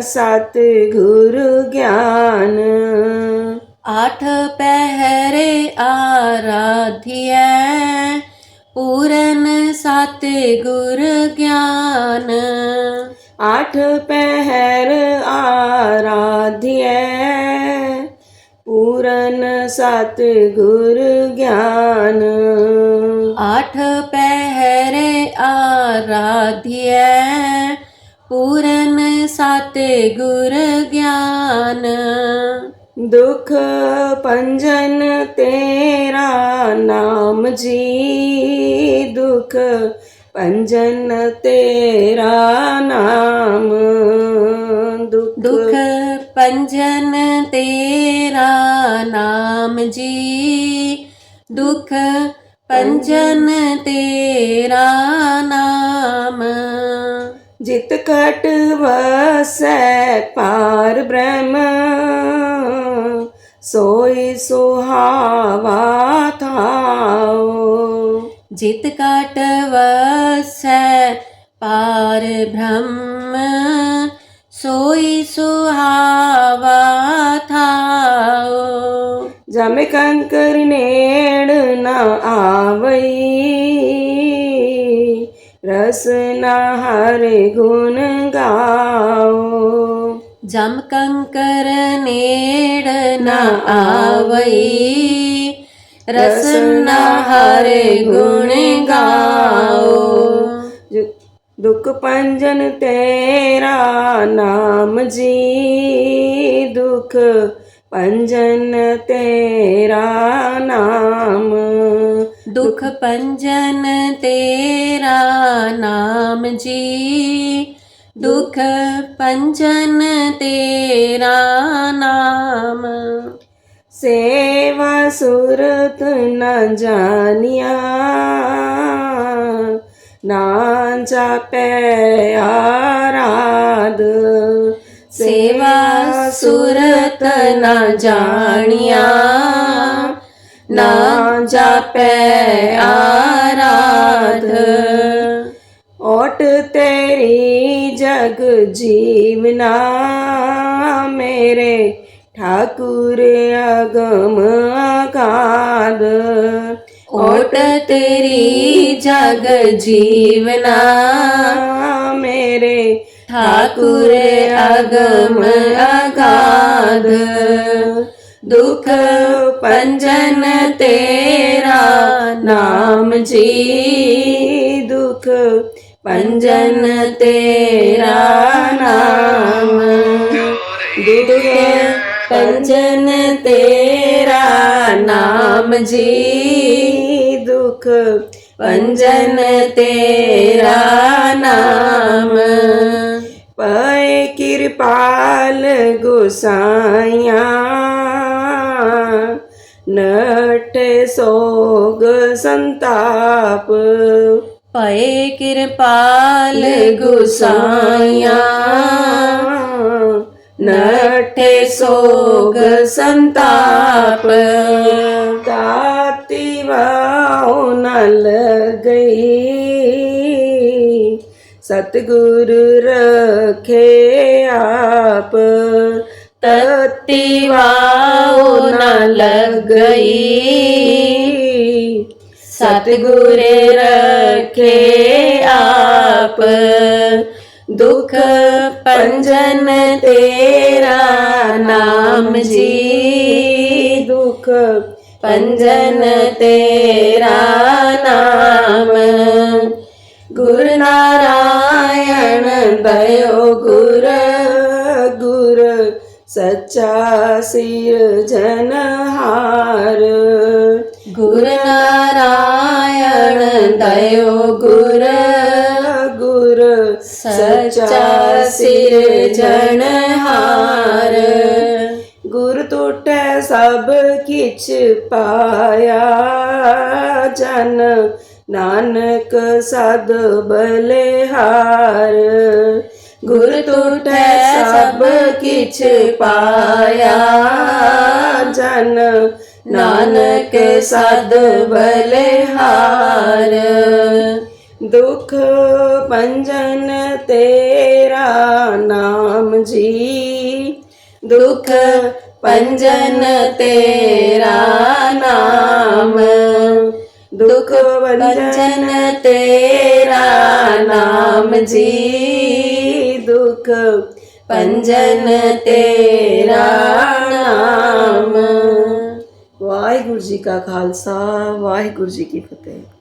ਸਤ ਗੁਰੂ ਗਿਆਨ। ਆਠ ਪਹਿਰੇ ਆਰਾਧਿਐ ਪੂਰਨ ਸਤ ਗੁਰ ਗਿਆਨ। ਆਠ ਪਹਿਰ ਆਰਾਧਿਐ ਪੂਰਨ ਸਤ ਗੁਰ ਗਿਆਨ। ਆਠ ਪਹਿਰੇ ਆਰਾਧਿਐ ਪੂਰਨ ਸਤ ਗੁਰ ਗਿਆਨ। ਦੁਖ ਪੰਜਨ ਤੇਰਾ ਨਾਮ ਜੀ। ਦੁਖ ਪੰਜਨ ਤੇਰਾ ਨਾਮ। ਦੁਖ ਦੁਖ ਪੰਜਨ ਤੇਰਾ ਨਾਮ ਜੀ। ਦੁਖ ਪੰਜਨ ਤੇਰਾ ਨਾਮ। ਜਿਤ ਕਟ ਵਸੈ ਪਾਰ ਬ੍ਰਹਮ। ਸੋਈ ਸੁਹਾਵਾ ਥਾਓ ਜਿਤ ਕਟ ਵਸੈ ਪਾਰ ਬ੍ਰਹਮ। ਸੋਈ ਸੁਹਾਵਾ ਥਾਓ ਜਮ ਕੰਕਰ ਨੇੜ ਨਾ ਆਵਈ। ਰਸ ਨ ਹਰਿ ਗੁਣ ਗਾਓ। ਜਮ ਕੰਕਰ ਨੇੜ ਨ ਆਵਈ। ਰਸਨ ਹਰੇ ਗੁਣ ਗਾਓ। ਦੁਖ ਪੰਜਨ ਤੇਰਾ ਨਾਮ ਜੀ। ਦੁਖ ਪੰਜਨ ਪੰਜਨ ਤੇਰਾ ਨਾਮ ਜੀ। ਦੁਖ ਪੰਜਨ ਤੇਰਾ ਨਾਮ। ਸੇਵਾ ਸੁਰਤ ਨ ਜਾਣਿਆ। ਨਾ ਜਾਪੈ ਆਰਾਧ। ਸੇਵਾ ਸੁਰਤ ਨ ਜਾਣਿਆ। ਨਾ ਜਾਪੈ ਆਰਾਧ। ਓਟ ਤੇਰੀ ਜਗ ਜੀਵਨਾ ਮੇਰੇ ਠਾਕੁਰ ਅਗਮ ਅਗਾਧ ਓਟ ਤੇਰੀ ਜਗ ਜੀਵਨਾ ਮੇਰੇ ਠਾਕੁਰ ਅਗਮ ਅਗਾਧ ਦੁਖ ਪੰਜਨ ਤੇਰਾ ਨਾਮ ਜੀ। ਦੁਖ ਪੰਜਨ ਤੇਰਾ ਨਾਮ। ਦੁਖ ਪੰਜਨ ਤੇਰਾ ਨਾਮ ਜੀ। ਦੁਖ ਪੰਜਨ ਤੇਰਾ ਨਾਮ। ਪਏ ਕਿਰਪਾਲ ਗੁਸਾਈਆਂ। ਸੋਗ ਸੰਤਾਪ। ਪਏ ਕਿਰਪਾਲ ਗੁਸਾਈਆਂ। ਨਠੇ ਸੋਗ ਸੰਤਾਪ। ਤਾਤੀ ਵਾਉ ਨਲ ਗਈ। ਸਤਿਗੁਰ ਰਖੇ ਆਪ। ਤਤੀ ਵਾਉ ਨ ਲਗਈ। ਸਤਿਗੁਰ ਰਖੇ ਆਪ। ਦੁਖ ਪੰਜਨ ਤੇਰਾ ਨਾਮ ਜੀ। ਦੁਖ ਪੰਜਨ ਤੇਰਾ ਨਾਮ। ਗੁਰ ਨਾਰਾਇਣ ਦਇਓ ਗੁਰ ਸੱਚਾ ਸਿਰਜਨਹਾਰ ਗੁਰ ਨਾਰਾਇਣ ਦਇਓ ਗੁਰ। ਗੁਰ ਸੱਚਾ ਸਿਰਜਣਹਾਰ ਗੁਰ ਟੁੱਟੈ ਸਭ ਕਿਛ ਪਾਇਆ। ਜਨ ਨਾਨਕ ਸਦ ਬਲਿਹਾਰ। ਗੁਰ ਟੁੱਟੈ ਸਭ ਕਿਛ ਪਾਇਆ। ਜਨ ਨਾਨਕ ਸਦ ਬਲਿਹਾਰ। ਦੁਖ ਪੰਜਨ ਤੇਰਾ ਨਾਮ ਜੀ। ਦੁਖ ਪੰਜਨ ਤੇਰਾ ਨਾਮ। ਦੁਖ ਪੰਜਨ ਤੇਰਾ ਨਾਮ ਜੀ। ਦੁਖ ਪੰਜਨ ਤੇਰਾ ਨਾਮ ਵਾਹਿਗੁਰੂ ਜੀ ਕਾ ਖਾਲਸਾ ਵਾਹਿਗੁਰੂ ਜੀ ਕੀ ਫਤਿਹ